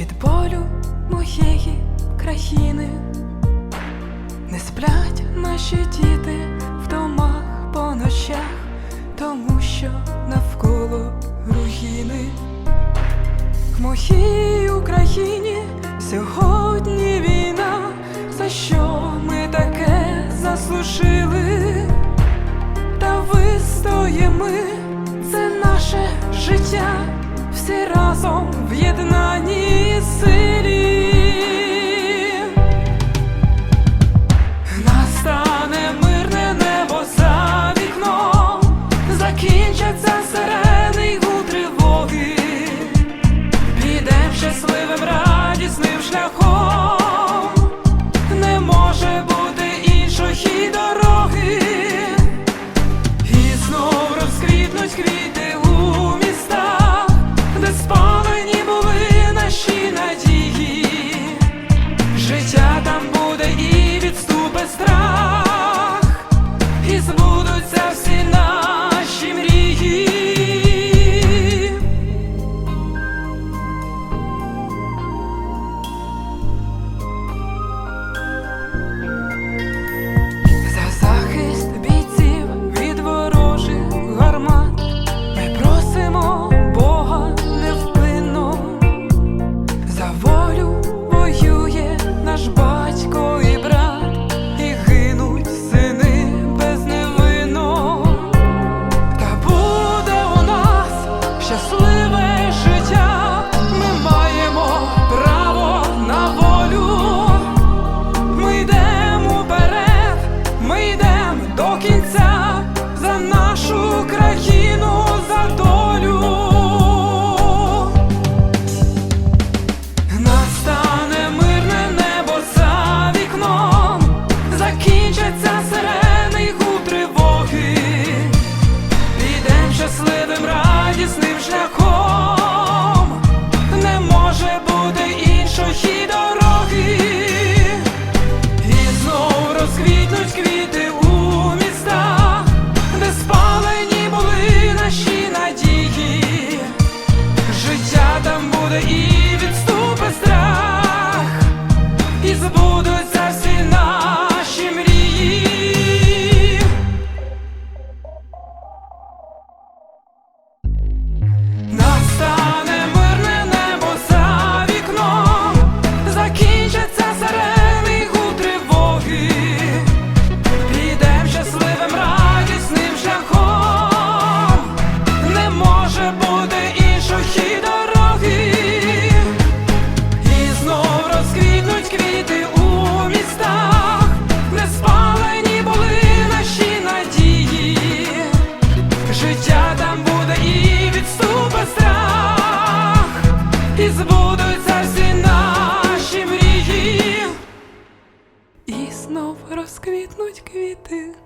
від болю моєї країни, не сплять наші діти в домах по ночах, тому що навколо руїни. В моїй Україні сьогодні війна, за що ми таке заслужили, та вистоїмо це наше життя. Всі разом єднанні силі. не буде іншої дороги, і знов розквітнуть квіти у містах, не спалені були наші надії, життя там буде і відступа і збудуться всі наші мрії, і знов розквітнуть квіти.